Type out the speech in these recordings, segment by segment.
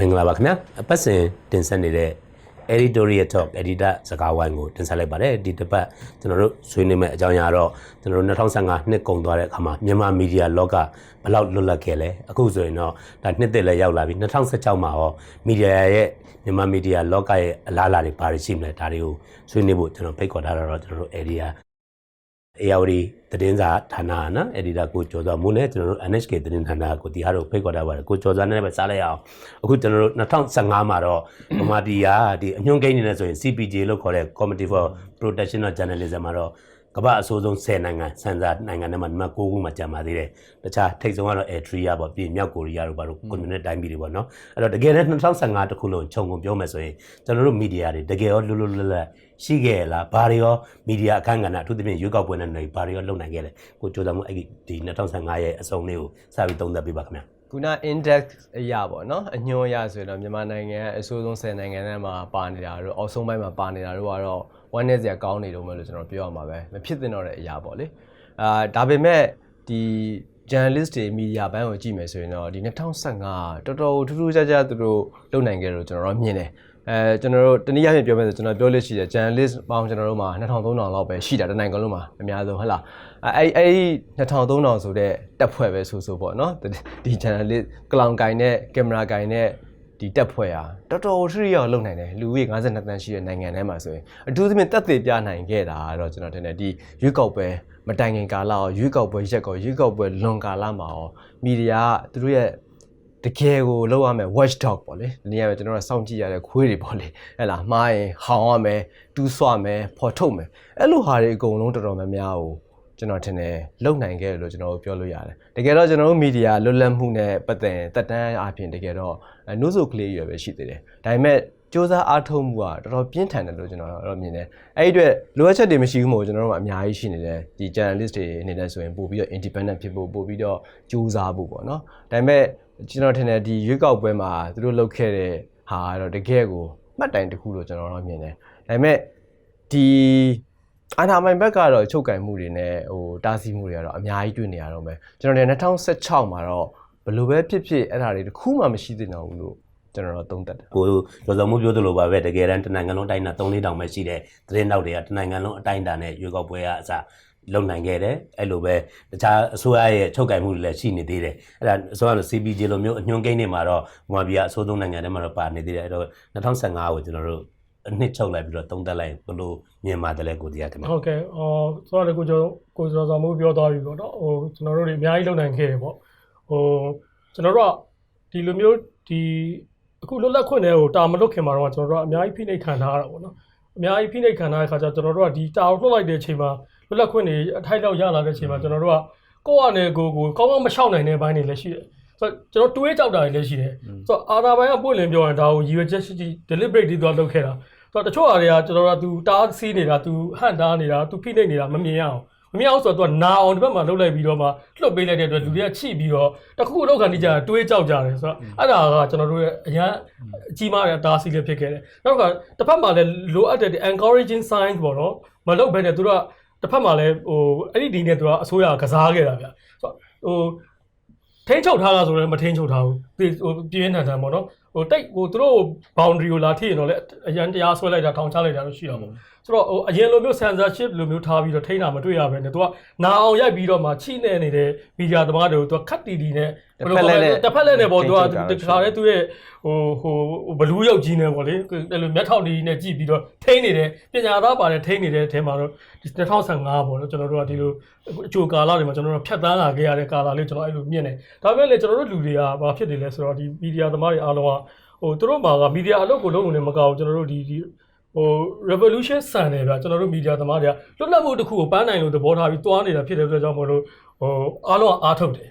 မင်္ဂလာပါခင်ဗျာအပတ်စဉ်တင်ဆက်နေတဲ့ editorial talk editor စကားဝိုင်းကိုတင်ဆက်လိုက်ပါတယ်ဒီတစ်ပတ်ကျွန်တော်တို့ဆွေးနွေးမယ့်အကြောင်းအရာတော့ကျွန်တော်တို့2015နှစ်ကုန်သွားတဲ့အခါမှာမြန်မာမီဒီယာလောကဘယ်လောက်လွတ်လပ်ခဲ့လဲအခုဆိုရင်တော့ဒါနှစ်သက်လည်းရောက်လာပြီ2016မှာရောမီဒီယာရဲ့မြန်မာမီဒီယာလောကရဲ့အလားအလာတွေဘာတွေရှိမလဲဒါတွေကိုဆွေးနွေးဖို့ကျွန်တော်ဖိတ်ခေါ်ထားတာတော့ကျွန်တော်တို့ area အေယာဝတီသတင်းစာဌာနကနော်အက်ဒီတာကိုကျော်စွာမိုးနဲ့ကျွန်တော်တို့ NHK သတင်းဌာနကိုဒီဟာတို့ဖိတ်ခေါ်ထားပါတယ်ကိုကျော်စွာနဲ့ပဲစားလိုက်အောင်အခုကျွန်တော်တို့2015မှာတော့ဗမာပြည်ကဒီအညွှန်းကိန်းနေနေဆိုရင် CPJ လို့ခေါ်တဲ့ Committee for Protection of Journalism မှာတော့ ကမ္ဘာအဆိုးဆုံး10နိုင်ငံစံစာနိုင်ငံထဲမှာဒီမှာ9ခုမှကျန်ပါသေးတယ်တခြားထိပ်ဆုံးကတော့ Eritrea ပေါ့ပြည်မြောက်ကိုရီးယားတို့ဘာလို့ကွန်မြူနစ်တိုင်းပြည်တွေပေါ့နော်အဲ့တော့တကယ်တမ်း2015တခုလုံးခြုံငုံပြောမယ်ဆိုရင်ကျွန်တော်တို့မီဒီယာတွေတကယ်ရောလွတ်လွတ်လပ်လပ်ရှိခဲ့လားဘာတွေရောမီဒီယာအခန်းကဏ္ဍအထူးသဖြင့်ရွေးကောက်ပွဲနဲ့နေဘာတွေရောလုပ်နိုင်ခဲ့လဲကိုကြိုးစားမှုအဲ့ဒီဒီ2015ရဲ့အစုံလေးကိုစပြီးသုံးသပ်ပေးပါခင်ဗျာ ခုန index အရာပေါ့နော်အညွှန်းအရဆိုရင်တော့မြန်မာနိုင်ငံအဆိုးဆုံး10နိုင်ငံထဲမှာပါနေတာတို့အောက်ဆုံးပိုင်းမှာပါနေတာတို့ကတော့ဝမ်းနည်းစရာကောင်းနေတော့မယ်လို့ကျွန်တော်ပြောရမှာပဲမဖြစ်သင့်တော့တဲ့အရာပေါ့လေအာဒါပေမဲ့ဒီ journalist တွေ media ဘန်းကိုကြည့်မယ်ဆိုရင်တော့ဒီ2015တော်တော်ထူးထူးခြားခြားသူတို့လုပ်နိုင်ခဲ့တယ်လို့ကျွန်တော်တို့မြင်တယ် အဲကျွန်တော်တို့တနည်းအားဖြင့်ပြောမယ်ဆိုကျွန်တော်ပြောလို့ရှိတယ် journalist ပေါင်းကျွန်တော်တို့မှာ2000 3000လောက်ပဲရှိတာတနိုင်ငံလုံးမှာအများဆုံးဟုတ်လားအဲအဲ့အဲ့2000 3000ဆိုတဲ့တက်ဖွဲ့ပဲဆိုဆိုပေါ့နော်ဒီ journalist ကလောင်ကင်နဲ့ကင်မရာကင်နဲ့ဒီတက်ဖွဲ့อ่ะတော်တော်ထရီရောက်လုံနိုင်တယ်လူကြီး52တန်းရှိတဲ့နိုင်ငံထဲမှာဆိုရင်အထူးသဖြင့်တက်သေးပြနိုင်ခဲ့တာတော့ကျွန်တော်ထင်တယ်ဒီရွေးကောက်ပွဲမတိုင်ခင်ကာလရောရွေးကောက်ပွဲရက်ကောရွေးကောက်ပွဲလွန်ကာလမှာရောမီဒီယာကသူတို့ရဲ့ တကယ်ကိုလောက်ရမယ် watch dog ပေါ့လေဒီနေ့ကကျွန်တော်တို့စောင့်ကြည့်ရတဲ့ခွေးတွေပေါ့လေဟဲ့လားမှားရင်ဟောင်းရမယ်တူးဆွမယ်ဖော်ထုတ်မယ်အဲ့လိုဟာတွေအကုန်လုံးတော်တော်များများကိုကျွန်တော်ထင်တယ်လုံနိုင်ခဲ့တယ်လို့ကျွန်တော်တို့ပြောလို့ရတယ်တကယ်တော့ကျွန်တော်တို့မီဒီယာလွတ်လပ်မှုနဲ့ပတ်သက်တက်တန်းအပြင်တကယ်တော့နှုတ်ဆုကလေးရွယ်ပဲရှိသေးတယ်ဒါပေမဲ့စ조사အားထုတ်မှုကတော်တော်ပြင်းထန်တယ်လို့ကျွန်တော်တော့မြင်တယ်အဲ့ဒီအတွက်လိုအပ်ချက်တွေမရှိဘူးမို့ကျွန်တော်တို့ကအများကြီးရှိနေတယ်ဒီ journalist တွေအနေနဲ့ဆိုရင်ပို့ပြီးတော့ independent ဖြစ်ဖို့ပို့ပြီးတော့စ조사ဖို့ပေါ့နော်ဒါပေမဲ့ ကျွန်တော်ထင်တယ်ဒီရွေးကောက်ပွဲမှာသူတို့လုပ်ခဲ့တဲ့ဟာကတော့တကယ်ကိုမှတ်တိုင်တစ်ခုလို့ကျွန်တော်တော့မြင်တယ်ဒါပေမဲ့ဒီအာနာမိုင်ဘက်ကတော့ချုပ်ကင်မှုတွေနဲ့ဟိုတားဆီးမှုတွေကတော့အများကြီးတွေ့နေရတော့မယ်ကျွန်တော်တို့2016မှာတော့ဘယ်လိုပဲဖြစ်ဖြစ်အဲ့ဒါတွေတစ်ခုမှမရှိသင့်တော့ဘူးလို့ကျွန်တော်တို့သုံးသပ်တယ်ကိုကျော်စွာမှုပြောသလိုပါပဲတကယ်တမ်းတနိုင်ငံလုံးအတိုင်းအတာ3 4တောင်ပဲရှိတဲ့သတင်းတောက်တွေကတနိုင်ငံလုံးအတိုင်းအတာနဲ့ရွေးကောက်ပွဲကအစ လုံနိုင်ခဲ့တယ်အဲ့လိုပဲတခြားအစိုးရရဲ့ချုပ်ကင်မှုတွေလည်းရှိနေသေးတယ်အဲ့ဒါအစိုးရလို CPJ လိုမျိုးအညွှန်းကိန်းတွေမှာတော့ဗမာပြည်ကအစိုးဆုံးနိုင်ငံတွေမှာတော့ပါနေသေးတယ်အဲ့တော့2015ကိုကျွန်တော်တို့အနှစ်ချုပ်လိုက်ပြီးတော့သုံးသပ်လိုက်ဘယ်လိုမြင်ပါတယ်လဲကိုတရားခင်ဗျာဟုတ်ကဲ့ဟောဆိုတော့လေကိုကျော်ကိုကျော်ဆောင်မှုပြောသွားပြီပေါ့နော်ဟိုကျွန်တော်တို့တွေအများကြီးလုပ်နိုင်ခဲ့တယ်ပေါ့ဟိုကျွန်တော်တို့ကဒီလိုမျိုးဒီအခုလွတ်လပ်ခွင့်တွေကိုတာမလွတ်ခင်မှာတော့ကျွန်တော်တို့ကအများကြီးဖိနှိပ်ခံထားရတာပေါ့နော်အများကြီးဖိနှိပ်ခံထားတဲ့ခါကျကျွန်တော်တို့ကဒီတာကိုလွတ်လိုက်တဲ့အချိန်မှာ လွတ်လပ်ခွင့်တွေအထိုက်လောက်ရလာတဲ့အချိန်မှာကျွန်တော်တို့ကကိုယ့်အနေကိုယ်ကိုကောင်းကောင်းမရှောက်နိုင်တဲ့ဘိုင်းတွေလည်းရှိတယ်ဆိုတော့ကျွန်တော်တွေးကြောက်တာတွေလည်းရှိတယ်ဆိုတော့အာနာဘိုင်းကပွင့်လင်းပြောရင်ဒါကိုရည်ရွယ်ချက်ရှိရှိ deliberate ဒီတော့လုပ်ခဲ့တာဆိုတော့တချို့အရာတွေကကျွန်တော်တို့က तू တားဆီးနေတာ तू ဟန့်တားနေတာ तू ဖိနှိပ်နေတာမမြင်ရအောင်မမြင်အောင်ဆိုတော့ तू နာအောင်ဒီဘက်မှာလှုပ်လိုက်ပြီးတော့မှလှုပ်ပေးလိုက်တဲ့အတွက်လူတွေကချိပြီးတော့တခုခုလောက်ခံနေကြတာတွေးကြောက်ကြတယ်ဆိုတော့အဲ့ဒါကကျွန်တော်တို့ရဲ့အရန်အကြီးမားတဲ့အတားဆီးလေးဖြစ်ခဲ့တယ်နောက်ကတစ်ဖက်မှာလည်းလိုအပ်တဲ့ encouraging signs ပေါ့နော်မလုပ်ဘဲနဲ့သူတို့က တစ်ဖက်မှာလည်းဟိုအဲ့ဒီဒီနဲ့သူကအစိုးရကစားခဲ့တာဗျဆိုတော့ဟိုထိန်းချုပ်ထားလားဆိုတော့မထိန်းချုပ်ထားဘူးဒီဟိုပြင်းထန်ထန်ပေါ့နော်ဟိုတိတ်ဟိုသူတို့ boundary ကိုလာထိရင်တော့လေအရန်တရားဆွဲလိုက်တာထောင်ချလိုက်တာလို့ရှိတော့ပေါ့ဆိုတော့ဟိုအရင်လိုမျိုး censorship လိုမျိုးထားပြီးတော့ထိန်းတာမတွေ့ရဘဲနဲ့သူကနာအောင်ရိုက်ပြီးတော့မှချိနေနေတဲ့မီဒီယာသမားတွေကိုသူကခတ်တီတီနဲ့တစ်ဖက်လက်နဲ့ပေါ့သူကတခါတည်းသူရဲ့ဟိုဟိုဘလူးရုပ်ကြီးနေပေါ့လေအဲ့လိုမျက်ထောင်ကြီးနဲ့ကြည့်ပြီးတော့ထိန်းနေတယ်ပညာသားပါတယ်ထိန်းနေတဲ့အထဲမှာတော့ဒီ2015ပေါ့နော်ကျွန်တော်တို့ကဒီလိုအချိုကာလတွေမှာကျွန်တော်တို့ဖြတ်တန်းလာခဲ့ရတဲ့ကာလလေးကျွန်တော်အဲ့လိုမြင်တယ်ဒါပေမဲ့လေကျွန်တော်တို့လူတွေကဘာဖြစ်နေလဲဆိုတော့ဒီမီဒီယာသမားတွေအားလုံးက ဟိုသူတို့မှာကမီဒီယာအလုပ်ကိုလုပ်နေမကောက်ကျွန်တော်တို့ဒီဒီဟို revolution ဆန်တယ်ဗျကျွန်တော်တို့မီဒီယာသမားတွေကလွတ်လပ်မှုတစ်ခုကိုပန်းနိုင်လို့သဘောထားပြီးတွားနေတာဖြစ်တဲ့အတွက်ကြောင့်မို့လို့ဟိုအားလုံးကအားထုတ်တယ်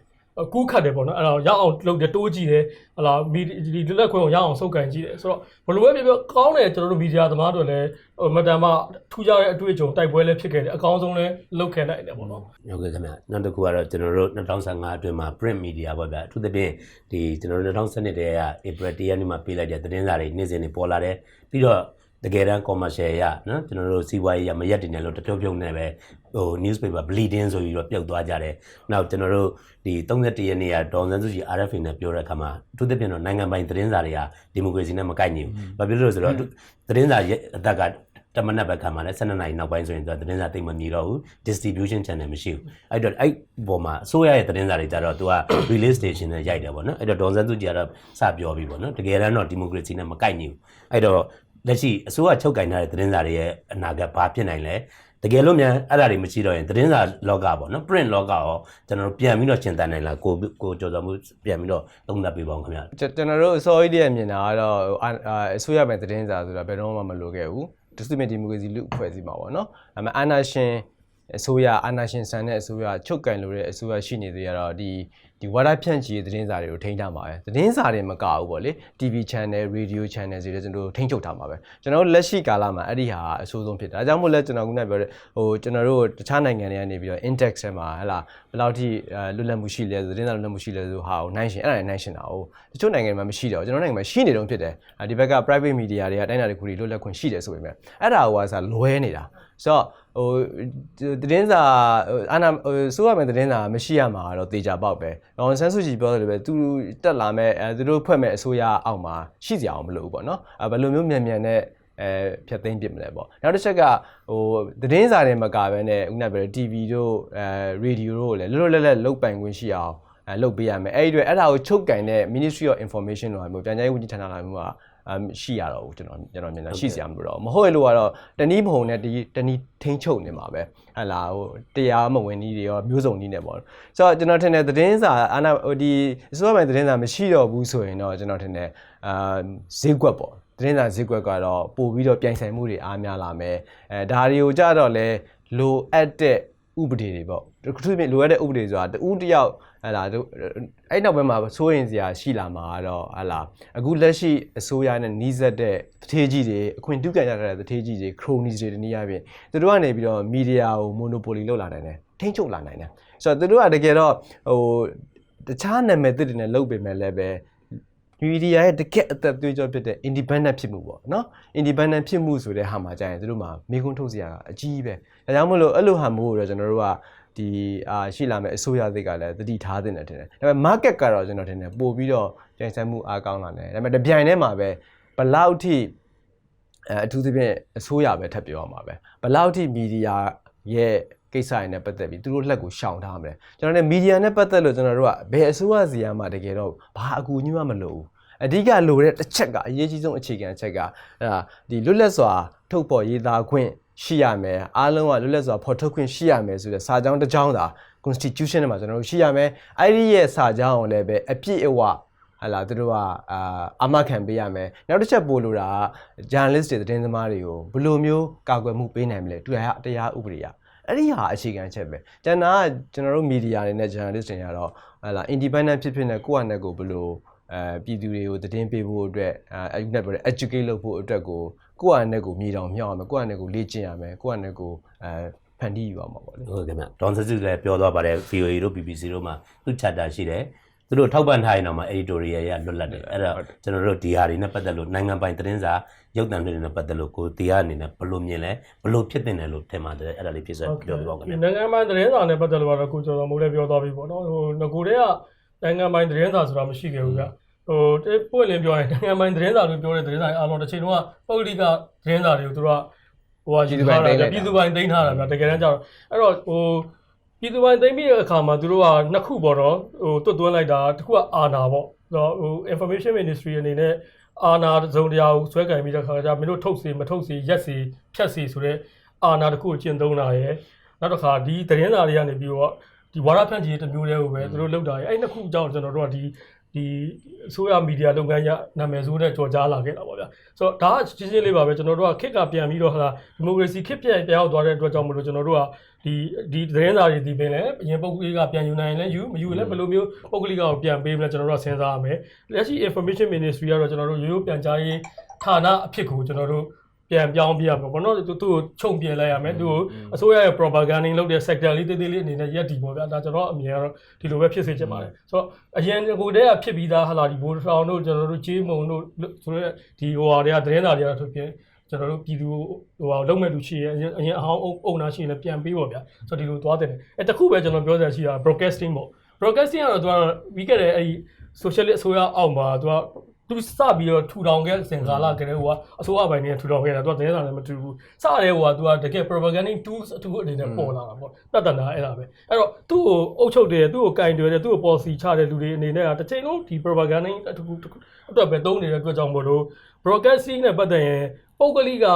ကူးခတ်တယ်ပေါ့နော်အဲ့တော့ရအောင်လုပ်တယ်တိုးကြည့်တယ်ဟလာမီဒီဒီလက်ခွင့်ကိုရအောင်စုပ်ကန်ကြည့်တယ်ဆိုတော့ဘလို့ပဲပြောပြောကောင်းတယ်ကျွန်တော်တို့မီဒီယာသမားတွေလည်းဟိုမတန်မှထူးခြားတဲ့အတွေ့အကြုံတိုက်ပွဲလည်းဖြစ်ခဲ့တယ်အကောင်းဆုံးလည်းလုပ်ခဲ့နိုင်တယ်ပေါ့နော်ဟုတ်ကဲ့ခင်ဗျနောက်တစ်ခုကတော့ကျွန်တော်တို့2015အတွင်းမှာ print media ပေါ့ဗျာအထူးသဖြင့်ဒီကျွန်တော်တို့2012တည်းက April 1ရက်နေ့မှာပေးလိုက်တဲ့သတင်းစာတွေနေ့စဉ်တွေပေါ်လာတယ်ပြီးတော့တတကယ်တမ်း commercial ရနော်ကျွန်တော်တို့စီးပွားရေးရမရက်တင်တယ်လို့တဖြုတ်ဖြုတ်နဲ့ပဲ ဟို newspaper bleeding ဆိုပြီးတော့ပြုတ်သွားကြတယ်နောက်ကျွန်တော်တို့ဒီ31ရက်နေ့ကဒေါ်စန်းစုကြည် RFA နဲ့ပြောတဲ့အခါမှာအထူးသဖြင့်တော့နိုင်ငံပိုင်သတင်းစာတွေကဒီမိုကရေစီနဲ့မကိုက်ညီဘူးဘာဖြစ်လို့လဲဆိုတော့သတင်းစာရဲ့အသက်ကတမနက်ပဲခံပါလဲ12နိုင်နောက်ပိုင်းဆိုရင်သူကသတင်းစာတိတ်မမြည်တော့ဘူး distribution channel မရှိဘူးအဲ့တော့အဲ့ပေါ်မှာအစိုးရရဲ့သတင်းစာတွေကြတော့သူက release station နဲ့ရိုက်တယ်ပေါ့နော်အဲ့တော့ဒေါ်စန်းစုကြည်ကတော့စပြောပြီးပေါ့နော်တကယ်တမ်းတော့ဒီမိုကရေစီနဲ့မကိုက်ညီဘူးအဲ့တော့လက်ရှိအစိုးရချုပ်ကင်ထားတဲ့သတင်းစာတွေရဲ့အနာဂတ်ဘာဖြစ်နိုင်လဲ တကယ်လို့များအဲ့ဒါတွေမရှိတော့ရင်သတင်းစာလောကပေါ့နော် print လောကရောကျွန်တော်တို့ပြန်ပြီးတော့ရှင်းတန်နိုင်လားကိုကိုကြော်စော်မှုပြန်ပြီးတော့သုံးသပ်ပေးပါအောင်ခင်ဗျာကျွန်ကျွန်တော်တို့အစောကြီးတည်းမြင်တာကတော့ဟိုအာအာအစိုးရပဲသတင်းစာဆိုတာဘယ်တော့မှမလိုခဲ့ဘူးဒစ်စမီဒီမိုကရေစီလူအဖွဲ့အစည်းမှာပေါ့နော်ဒါပေမဲ့အာနာရှင်အစိုးရအာနာရှင်ဆန်တဲ့အစိုးရချုပ်ကန်လို့တဲ့အစိုးရရှိနေသေးရတော့ဒီ ဒီဝါဒဖြန့်ချီရေးသတင်းစာတွေကိုထိန်းထားမှာပဲသတင်းစာတွေမကဘူးပေါ့လေ TV channel radio channel တွေလည်းကျွန်တော်တို့ထိန်းချုပ်ထားမှာပဲကျွန်တော်တို့လက်ရှိကာလမှာအဲ့ဒီဟာအဆိုးဆုံးဖြစ်တယ်ဒါကြောင့်မို့လဲကျွန်တော်ခုနကပြောတဲ့ဟိုကျွန်တော်တို့တခြားနိုင်ငံတွေကနေပြီးတော့ index ထဲမှာဟဲ့လားဘယ်လောက်ထိအဲလွတ်လပ်မှုရှိလဲဆိုသတင်းစာလွတ်လပ်မှုရှိလဲဆိုဟာကိုနိုင်ရှင်အဲ့ဒါနဲ့နိုင်ရှင်တာဟုတ်တချို့နိုင်ငံတွေမှာမရှိတော့ဘူးကျွန်တော်တို့နိုင်ငံမှာရှိနေတော့ဖြစ်တယ်ဒီဘက်က private media တွေကတိုင်းတာတစ်ခုတွေလွတ်လပ်ခွင့်ရှိတယ်ဆိုပေမဲ့အဲ့ဒါဟိုကစားလွဲနေတာဆိုတော့ ဟိုသတင်းစာအာနာဟိုစိုးရမယ်သတင်းစာမရှိရမှာတော့တေချာပေါက်ပဲ။အောင်ဆန်းစုကြည်ပြောတယ်လို့ပဲသူတက်လာမဲ့အဲသူတို့ဖွဲ့မဲ့အစိုးရအောက်မှာရှိကြအောင်မလို့ဘူးပေါ့နော်။အဲဘယ်လိုမျိုးမြန်မြန်နဲ့အဲဖြတ်သိမ်းပြစ်မလဲပေါ့နောက်တစ်ချက်ကဟိုသတင်းစာတွေမကဘဲနဲ့ခုနကပြောတဲ့ TV တို့အဲရေဒီယိုတို့လည်းလွတ်လွတ်လပ်လပ်လုတ်ပိုင်ခွင့်ရှိအောင် အဲလုတ်ပေးရမယ်အဲ့ဒီအတွက်အဲ့ဒါကိုချုပ်ကင်တဲ့ Ministry of Information တို့ဟာမျိုးပြန်ကြားရေးဝန်ကြီးဌာနလာမျိုးကအမ်ရှိရတော့ဘူးကျွန်တော်ကျွန်တော်မြင်တာရှိစရာမလိုတော့ဘူးမဟုတ်ရလို့ကတော့တနည်းမဟုတ်နဲ့ဒီတနည်းထိန်းချုပ်နေမှာပဲဟဲ့လားဟိုတရားမဝင်နည်းတွေရောမျိုးစုံနည်းနဲ့ပေါ့ဆိုတော့ကျွန်တော်ထင်တယ်သတင်းစာအာနာဟိုဒီအစိုးရပိုင်းသတင်းစာမရှိတော့ဘူးဆိုရင်တော့ကျွန်တော်ထင်တယ်အာဈေးကွက်ပေါ့သတင်းစာဈေးကွက်ကတော့ပို့ပြီးတော့ပြိုင်ဆိုင်မှုတွေအားများလာမယ်အဲဒါတွေကိုကြတော့လဲလိုအပ်တဲ့ဥပဒေတွေပေါ့ တစ်ခုတည်းလိုအပ်တဲ့ဥပဒေဆိုတာတူးတယောက်ဟဲ့လားအဲ့နောက်ပိုင်းမှာစိုးရင်စရာရှိလာမှာကတော့ဟဲ့လားအခုလက်ရှိအစိုးရနဲ့နှီးစပ်တဲ့တထေးကြီးတွေအခွင့်ပြုကန်ရတဲ့တထေးကြီးတွေ cronies တွေတနည်းအားဖြင့်သူတို့ကနေပြီးတော့ media ကို monopoly လုပ်လာနိုင်တယ်ထိန်းချုပ်လာနိုင်တယ်ဆိုတော့သူတို့ကတကယ်တော့ဟိုတခြားနာမည်သစ်တွေနဲ့လုပ်ပေမဲ့လည်းပဲ media ရဲ့တကယ့်အသက်သွေးကြောဖြစ်တဲ့ independent ဖြစ်မှုပေါ့နော် independent ဖြစ်မှုဆိုတဲ့ဟာမှာကြာရင်တို့မှာမိခွန်းထုတ်စရာအကြီးပဲဒါကြောင့်မလို့အဲ့လိုဟာမျိုးကိုတော့ကျွန်တော်တို့က ဒီအာရှိလာမဲ့အစိုးရသစ်ကလည်းတတိထားတင်တယ်ထင်တယ်ဒါပေမဲ့ market ကတော့ကျွန်တော်ထင်တယ်ပို့ပြီးတော့ကြိုင်ဆိုင်မှုအားကောင်းလာတယ်ဒါပေမဲ့တပြိုင်တည်းမှာပဲဘလောက်ထိအဲအထူးသဖြင့်အစိုးရပဲထပ်ပြောရမှာပဲဘလောက်ထိ media ရဲ့ကိစ္စတွေနဲ့ပတ်သက်ပြီးသူတို့လက်ကိုရှောင်ထားမယ်ကျွန်တော်လည်းမီဒီယာနဲ့ပတ်သက်လို့ကျွန်တော်တို့ကဘယ်အစိုးရစီယာမှတကယ်တော့ဘာအကူအညီမှမလိုဘူးအဓိကလိုတဲ့တစ်ချက်ကအရေးကြီးဆုံးအခြေခံအချက်ကအဲဒါဒီလွတ်လပ်စွာထုတ်ဖော်ရေးသားခွင့် ရှိရမယ်အားလုံးကလွတ်လပ်စွာဖော်ထုတ်ခွင့်ရှိရမယ်ဆိုတဲ့စာကြောင်းတစ်ကြောင်းသာ constitution ထဲမှာကျွန်တော်တို့ရှိရမယ်အဲ့ဒီရဲ့စာကြောင်းကိုလည်းပဲအပြည့်အဝဟလာသူတို့ကအာအမခံပေးရမယ်နောက်တစ်ချက်ပို့လို့တာက journalist တွေသတင်းသမားတွေကိုဘယ်လိုမျိုးကာကွယ်မှုပေးနိုင်မလဲတရားတရားဥပဒေရအဲ့ဒီဟာအခြေခံချက်ပဲကျန်တာကကျွန်တော်တို့မီဒီယာတွေနဲ့ journalist တွေကတော့ဟလာ independent ဖြစ်ဖြစ်နဲ့ကိုယ့်အနေနဲ့ကိုဘယ်လိုအဲပြည်သူတွေကိုသတင်းပေးဖို့အတွက်အဲအဲ့ဒါပြောတဲ့ educate လုပ်ဖို့အတွက်ကို ကိုယ့်အနေနဲ့ကိုမြေတောင်မြောက်ရမယ်ကိုယ့်အနေနဲ့ကိုလေ့ကျင့်ရမယ်ကိုယ့်အနေနဲ့ကိုအဲဖန်တီးယူရမှာပေါ့လေဟုတ်ကဲ့ဗျဒေါန်ဆစ်လည်းပြောသွားပါတယ် VOA တို့ BBC တို့မှာသူ့ charter ရှိတယ်သူတို့ထောက်ပံ့ထားရင်တော့မှ editorial ရလွတ်လပ်တယ်အဲ့တော့ကျွန်တော်တို့ဒီဟာတွေနဲ့ပတ်သက်လို့နိုင်ငံပိုင်သတင်းစာရုပ်သံတွေနဲ့ပတ်သက်လို့ကိုတရားအနေနဲ့ဘယ်လိုမြင်လဲဘယ်လိုဖြစ်တင်တယ်လို့ထင်ပါတယ်အဲ့ဒါလေးဖြစ်ဆက်ပြောပြပါဦးခင်ဗျနိုင်ငံပိုင်သတင်းစာနဲ့ပတ်သက်လို့ကတော့ကိုကျော်တော်မိုးလည်းပြောသွားပြီပေါ့နော်ဟိုငကိုတည်းကနိုင်ငံပိုင်သတင်းစာဆိုတာမရှိခဲ့ဘူးဗျ ဟိုပွင့်လင်းပြောရင်နိုင်ငံပိုင်သတင်းစာလို့ပြောတဲ့သတင်းစာအားလုံးတစ်ချိန်လုံးကပုဂ္ဂလိကသတင်းစာတွေကိုသူတို့ကဟိုဟာယူထားတာပြည်သူပိုင်သိမ်းထားတာဗျတကယ်တမ်းကျတော့အဲ့တော့ဟိုပြည်သူပိုင်သိမ်းပြီးတဲ့အခါမှာသူတို့ကနှစ်ခုပေါ့နော်ဟိုတွတ်သွင်းလိုက်တာတစ်ခုကအာနာပေါ့ဟို information ministry အနေနဲ့အာနာဇုံတရားကိုဆွဲကင်ပြီးတဲ့ခါကျမင်းတို့ထုတ်စီမထုတ်စီရက်စီဖြတ်စီဆိုတဲ့အာနာတစ်ခုကိုကျင့်သုံးတာရယ်နောက်တစ်ခါဒီသတင်းစာတွေကနေပြီးတော့ဒီဝါရဖြန့်ချီတစ်မျိုးတည်းကိုပဲသူတို့လုပ်တာရယ်အဲ့နှစ်ခုကြောင့်ကျွန်တော်တို့ကဒီ ဒီအစိုးရမီဒီယာလုပ်ငန်းရနာမည်ဆိုးနဲ့ကြော်ကြားလာခဲ့တာပေါ့ဗျာဆိုတော့ဒါကရှင်းရှင်းလေးပါပဲကျွန်တော်တို့ကခက်ကပြန်ပြီးတော့ဟာဒီမိုကရေစီခက်ပြက်ပြောင်းသွားတဲ့အတွက်ကြောင့်မလို့ကျွန်တော်တို့ကဒီဒီသတင်းစာတွေဒီပင်လည်းအရင်ပုဂ္ဂလိကပြန်ယူနိုင်ရင်လည်းယူမယူရင်လည်းဘယ်လိုမျိုးပုဂ္ဂလိကကိုပြန်ပေးမလဲကျွန်တော်တို့ကစဉ်းစားရမယ်လက်ရှိ information ministry ကတော့ကျွန်တော်တို့ရိုးရိုးပြန်ကြားရေးဌာနအဖြစ်ကိုကျွန်တော်တို့ ပြန်ပြောင်းပြရမှာပေါ့နော်သူသူ့ကိုခြုံပြလိုက်ရမယ်သူ့ကိုအစိုးရရဲ့ propaganda လုပ်တဲ့ sector လေးတေးသေးလေးအနေနဲ့ရက်တည်ပေါ့ဗျာဒါကျွန်တော်အမြင်ကတော့ဒီလိုပဲဖြစ်စေချင်ပါတယ်ဆိုတော့အရင်ကိုတည်းကဖြစ်ပြီးသားဟာလာဒီဘိုးထောင်တို့ကျွန်တော်တို့ကြေးမုံတို့ဆိုတော့ဒီဟိုဟာတွေကသတင်းစာတွေကဆိုပြင်ကျွန်တော်တို့ပြည်သူဟိုဟာလုံးမဲ့လူရှိရအရင်အရင်အဟောင်းအုံနာရှိရင်လည်းပြန်ပေးပေါ့ဗျာဆိုတော့ဒီလိုသွားတယ်အဲတခုပဲကျွန်တော်ပြောစရာရှိတာ broadcasting ပေါ့ broadcasting ကတော့သူကပြီးခဲ့တဲ့အဲဒီ socialist အစိုးရအောက်မှာသူက သူစပြီးတော့ထူထောင်ခဲ့စင်ကာလာကလေးဟိုကအစိုးရပိုင်းနဲ့ထူထောင်ခဲ့တာသူကတင်းစားလည်းမတူဘူးစရဲဟိုကသူကတကယ် propaganda tools အထူးအနေနဲ့ပေါ်လာတာပေါ့တတ်တနာအဲ့ဒါပဲအဲ့တော့သူ့ကိုအုပ်ချုပ်တယ်သူ့ကိုကင်တွယ်တယ်သူ့ကို policy ချတဲ့လူတွေအနေနဲ့ကတစ်ချိန်လုံးဒီ propaganda အထူးအတွက်ပဲသုံးနေတဲ့အတွက်ကြောင့်မို့လို့ broadcasting နဲ့ပတ်သက်ရင်ပုဂ္ဂလိက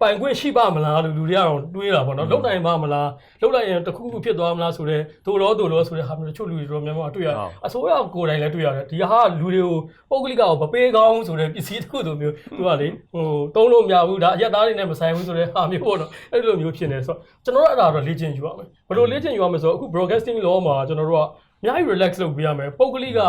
ပိုင်ခွင့်ရှိပါမလားလို့လူတွေကတော့တွေးတာပေါ့နော်လုံနိုင်ပါမလားလုံလိုက်ရင်တစ်ခုခုဖြစ်သွားမလားဆိုတော့ဒိုတော့ဒိုတော့ဆိုတဲ့ဟာမျိုးတချို့လူတွေတော့မြန်မာတွေ့ရအစိုးရကိုယ်တိုင်လည်းတွေ့ရတယ်ဒီဟာလူတွေကိုပုဂ္ဂလိကကိုမပေးကောင်းဆိုတဲ့ပစ္စည်းတစ်ခုလိုမျိုးသူကလေဟိုတုံးလို့မရဘူးဒါအရက်သားတွေနဲ့မဆိုင်ဘူးဆိုတဲ့ဟာမျိုးပေါ့နော်အဲ့လိုမျိုးဖြစ်နေဆိုတော့ကျွန်တော်တို့အဲ့ဒါတော့လေ့ကျင့်ယူရမယ်ဘယ်လိုလေ့ကျင့်ယူရမလဲဆိုတော့အခု broadcasting law မှာကျွန်တော်တို့ကအများကြီး relax လုပ်ပေးရမယ်ပုဂ္ဂလိက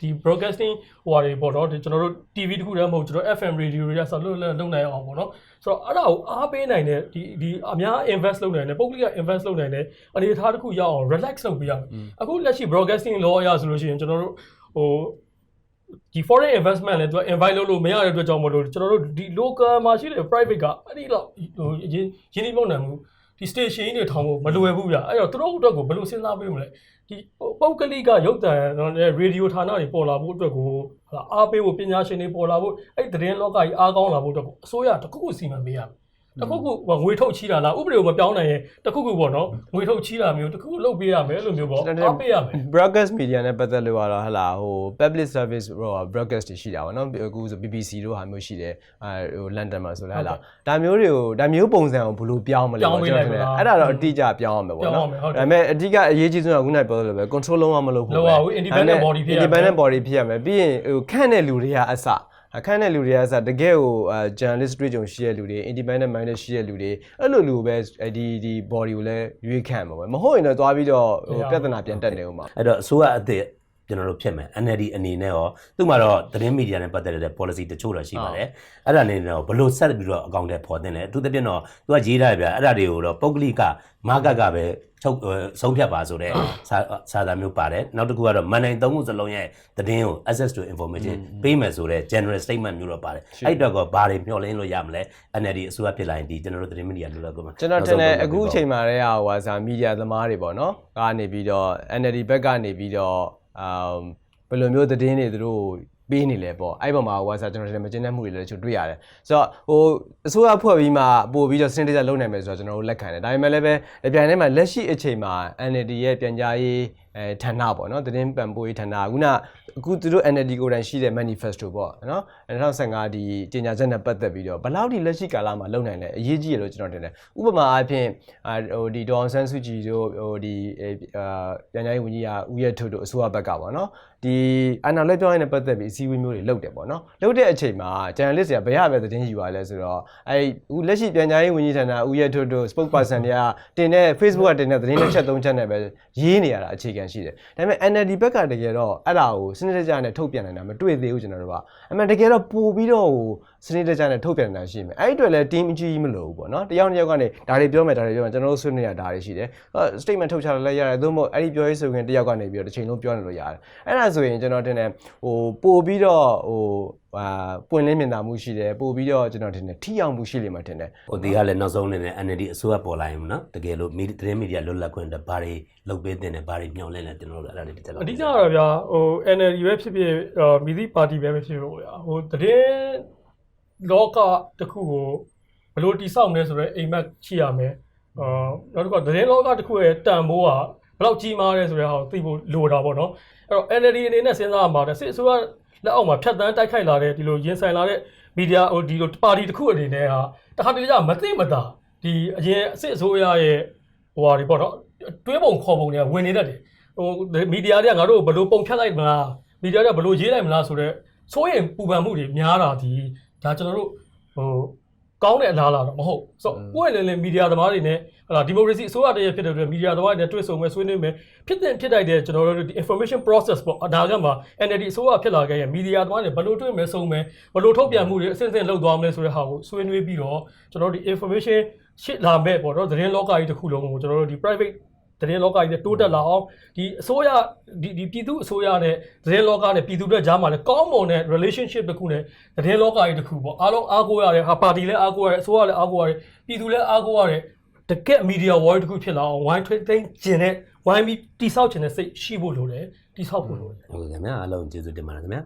ဒီ broadcasting ဟိုဟာတွေပေါ့နော်ဒီကျွန်တော်တို့ TV တခုတည်းမဟုတ်ကျွန်တော် FM radio တွေကဆက်လို့လည်းလုပ်နိုင်အောင်ပေါ့နော်ဆိုတော့အဲ့ဒါကိုအားပေးနိုင်တဲ့ဒီဒီအများ invest လုပ်နိုင်တဲ့ပုဂ္ဂလိက invest လုပ်နိုင်တဲ့အနေအထားတစ်ခုရအောင် relax လုပ်ပေးရမယ်အခုလက်ရှိ broadcasting law အရဆိုလို့ရှိရင်ကျွန်တော်တို့ဟိုဒီ foreign investment လည်းသူက invite လုပ်လို့မရတဲ့အတွက်ကြောင့်မလို့ကျွန်တော်တို့ဒီ local မှာရှိတဲ့ private ကအဲ့ဒီတော့ဟိုရင်းရင်းနှီးမြှုပ်နှံမှုဒီ station တွေထောင်ဖို့မလွယ်ဘူးဗျအဲ့တော့သူတို့အတွက်ကိုဘယ်လိုစဉ်းစားပေးမလဲ ဒီပုဂ္ဂလိကရုပ်သံရေဒီယိုဌာနတွေပေါ်လာဖို့အတွက်ကိုဟာအားပေးဖို့ပညာရှင်တွေပေါ်လာဖို့အဲ့သတင်းလောကကြီးအားကောင်းလာဖို့အတွက်ကိုအစိုးရတစ်ခုခုစီမံပေးရမယ် တခုခုငွေထုတ်ချီးတာလားဥပဒေကိုမပြောင်းနိုင်ရင်တခုခုပေါ့နော်ငွေထုတ်ချီးတာမျိုးတခုခုလုပ်ပေးရမယ်လို့မျိုးပေါ့အားပေးရမယ် broadcast media နဲ့ပတ်သက်လို့ကတော့ဟလာဟို public service ဟို broadcast တွေရှိတာပေါ့နော်အခုဆို BBC တို့ဟာမျိုးရှိတယ်အဲဟို London မှာဆိုလဲဟလာဒါမျိုးတွေကိုဒါမျိုးပုံစံကိုဘယ်လိုပြောင်းမလဲပေါ့ကျွန်တော်ထင်တယ်အဲ့ဒါတော့အတိအကျပြောင်းအောင်ပဲပေါ့နော်ဒါပေမဲ့အဓိကအရေးကြီးဆုံးကခုနကပြောသလိုပဲ control လုံးဝမလုပ်ဘူးလောကဘူး independent body ဖြစ်ရမယ် independent body ဖြစ်ရမယ်ပြီးရင်ဟိုခန့်တဲ့လူတွေကအစ အခန်းတဲ့လူတွေကစတကယ်ကိုအဲ journalist တွေ့ကြုံရှိတဲ့လူတွေ independent minded ရှိတဲ့လူတွေအဲ့လိုလူကိုပဲဒီဒီ body ကိုလည်းရွေးခံမှာပဲမဟုတ်ရင်တော့သွားပြီးတော့ဟိုပြဿနာပြန်တက်နေဦးမှာအဲ့တော့အစိုးရအသစ် ကျွန်တော်တို့ဖြစ်မယ် NLD အနေနဲ့ရောသူ့မှာတော့သတင်းမီဒီယာနဲ့ပတ်သက်တဲ့ policy တချို့တော့ရှိပါတယ်အဲ့ဒါနဲ့တော့ဘလို့ဆက်ပြီးတော့အကောင့်ထဲပေါ်တင်တယ်အထူးသဖြင့်တော့သူကရေးထားတယ်ဗျအဲ့ဒါတွေကိုတော့ပုဂ္ဂလိကမာကကပဲချုပ်ဆုံးဖြတ်ပါဆိုတဲ့စာစာသားမျိုးပါတယ်နောက်တစ်ခုကတော့မန်နိုင်သုံးခုစလုံးရဲ့သတင်းကို access to information ပေးမယ်ဆိုတဲ့ general statement မျိုးတော့ပါတယ်အဲ့တော့ကဘာတွေမျှော်လင့်လို့ရမလဲ NLD အစိုးရဖြစ်လာရင်ဒီကျွန်တော်တို့သတင်းမီဒီယာလွတ်လပ်ကွမှာကျွန်တော်ထင်တယ်အခုအချိန်မှာတည်းဟာဟိုစာမီဒီယာသမားတွေပေါ့နော်ကနေပြီးတော့ NLD ဘက်ကနေပြီးတော့ အမ်ဘယ်လိုမျိုးသတင်းတွေသူတို့ပေးနေလဲပေါ့အဲ့ပေါ်မှာဟိုစာကျွန်တော်ထင်တယ်မကျင်းတဲ့မှုတွေလည်းတချို့တွေ့ရတယ်ဆိုတော့ဟိုအစိုးရဖွဲ့ပြီးမှပို့ပြီးတော့စနစ်တကျလုပ်နိုင်မယ်ဆိုတော့ကျွန်တော်တို့လက်ခံတယ်ဒါပေမဲ့လည်းပဲအပြန်ထဲမှာလက်ရှိအချိန်မှာ NLD ရဲ့ပြန်ကြားရေးအဲဌာနပေါ့နော်သတင်းပံ့ပိုးရေးဌာနခုနအခုသူတို့ NLD ကိုယ်တိုင်ရှိတဲ့ manifesto ပေါ့နော်2015ဒီကြေညာချက်နဲ့ပတ်သက်ပြီးတော့ဘယ်လောက်ထိလက်ရှိကာလမှာလုပ်နိုင်လဲအရေးကြီးရလို့ကျွန်တော်ထင်တယ်ဥပမာအားဖြင့်အာဟိုဒီဒေါအောင်ဆန်းစုကြည်တို့ဟိုဒီအာပြန်ကြားရေးဝန်ကြီးကဦးရဲထွတ်တို့အစိုးရဘက်ကပေါ့နော်ဒီအနာလက်ပြောင်းရင်းနဲ့ပတ်သက်ပြီးအစည်းအဝေးမျိုးတွေလုပ်တယ်ပေါ့နော်လုပ်တဲ့အချိန်မှာ journalist တွေကဘယ်ရပဲသတင်းယူရလဲဆိုတော့အဲဦးလက်ရှိပြန်ကြားရေးဝန်ကြီးဌာနဦးရဲထွတ်တို့ spokesperson တွေကတင်တဲ့ Facebook ကတင်တဲ့သတင်းတစ်ချက်သုံးချက်နဲ့ပဲရေးနေရတာအခြေခံရှိတယ်ဒါပေမဲ့ NLD ဘက်ကတကယ်တော့အဲ့ဒါကိုစနစ်တကျနဲ့ထုတ်ပြန်နိုင်တာမတွေ့သေးဘူးကျွန်တော်တို့ကအမှန်တကယ်တော့ပို့ပြီးတော့ဟိုစနစ်တကျနဲ့ထုတ်ပြန်နိုင်တာရှိမယ်အဲ့ဒီအတွက်လည်း team အကြီးကြီးမလို့ဘူးပေါ့နော်တယောက်တစ်ယောက်ကနေဒါတွေပြောမယ်ဒါတွေပြောမယ်ကျွန်တော်တို့ဆွေးနွေးရတာတွေရှိတယ် statement ထုတ်ချလိုက်လည်းရတယ်သို့မဟုတ်အဲ့ဒီပြောရေးဆိုရင်တယောက်ကနေပြီးတော့တစ်ချိန်လုံးပြောနေလို့ရတယ်အဲ့ဒါဆိုရင်ကျွန်တော်တင်တယ်ဟိုပို့ပြီးတော့ဟိုဟာပွင့်လင်းမြင်သာမှုရှိတယ်ပို့ပြီးတော့ကျွန်တော်တင်တယ်ထိရောက်မှုရှိလိမ့်မယ်တင်တယ်ဟိုဒီကလည်းနောက်ဆုံးအနေနဲ့ NLD အစိုးရပေါ်လာရင်နော်တကယ်လို့မီဒီသတင်းမီဒီယာလွတ်လပ်ခွင့်တဘာတွေလုပ်ပေးတင်တယ်ဘာတွေမျှော်လင့်လဲကျွန်တော်တို့အဲ့ဒါတွေတစ်ချက်လောက်အဓိကကတော့ဗျာဟို NLD ပဲဖြစ်ဖြစ်အာမိသည့်ပါတီပဲဖြစ်ဖြစ်ပေါ့ဗျာဟိုသတင်း လောကတစ်ခုကိုဘယ်လိုတိဆောက်မလဲဆိုတော့အိမ်မက်ရှိရမယ်အာနောက်တစ်ခုကသတင်းလောကတစ်ခုရဲ့တန်ဖိုးကဘယ်လောက်ကြီးမားလဲဆိုတဲ့ဟာကိုသိဖို့လိုတာပေါ့နော်အဲ့တော့ NLD အနေနဲ့စဉ်းစားရမှာတဲ့စစ်အစိုးရလက်အောက်မှာဖြတ်တန်းတိုက်ခိုက်လာတဲ့ဒီလိုရင်ဆိုင်လာတဲ့မီဒီယာဟိုဒီလိုပါတီတစ်ခုအနေနဲ့ဟာတခါတလေကျမသိမသာဒီအရင်စစ်အစိုးရရဲ့ဟိုဟာတွေပေါ့နော်တွေးပုံခေါ်ပုံတွေကဝင်နေတတ်တယ်ဟိုမီဒီယာတွေကငါတို့ဘယ်လိုပုံဖြတ်လိုက်မလားမီဒီယာတွေကဘယ်လိုရေးလိုက်မလားဆိုတော့စိုးရင်ပူပန်မှုတွေများတာဒီ ဒါကျွန်တော်တို့ဟိုကောင်းတဲ့အလားလာတော့မဟုတ်ဆိုတော့ကိုယ့်ရဲ့လည်းလည်းမီဒီယာသမားတွေနဲ့ဟလာဒီမိုကရေစီအစိုးရတည်းဖြစ်တဲ့အတွက်မီဒီယာသမားတွေနဲ့တွေ့ဆုံမယ်ဆွေးနွေးမယ်ဖြစ်တဲ့ဖြစ်တိုက်တဲ့ကျွန်တော်တို့ဒီ information process ပေါ့အဒါကမှ NLD အစိုးရဖြစ်လာခဲ့ရင်မီဒီယာသမားတွေဘယ်လိုတွေ့မယ်ဆုံမယ်ဘယ်လိုထုတ်ပြန်မှုတွေအစဉ်စဉ်လုပ်သွားမလဲဆိုတဲ့ဟာကိုဆွေးနွေးပြီးတော့ကျွန်တော်တို့ဒီ information ရှစ်လာမဲ့ပေါ့နော်သတင်းလောကကြီးတစ်ခုလုံးကိုကျွန်တော်တို့ဒီ private သတင်းလောကကြီးလည်းတိုးတက်လာအောင်ဒီအစိုးရဒီဒီပြည်သူအစိုးရနဲ့သတင်းလောကနဲ့ပြည်သူတွေကြားမှာလည်းကောင်းမွန်တဲ့ relationship တစ်ခုနဲ့သတင်းလောကကြီးတစ်ခုပေါ့အားလုံးအားကိုးရတယ်ဟာပါတီလည်းအားကိုးရတယ်အစိုးရလည်းအားကိုးရတယ်ပြည်သူလည်းအားကိုးရတယ်တကက်မီဒီယာ war တစ်ခုဖြစ်လာအောင်ဝိုင်းထွေးသိမ်းကျင်တဲ့ဝိုင်းပြီးတိဆောက်ကျင်တဲ့စိတ်ရှိဖို့လိုတယ်တိဆောက်ဖို့လိုတယ်ဟုတ်ကဲ့ခင်ဗျာအားလုံးကျေးဇူးတင်ပါတယ်ခင်ဗျာ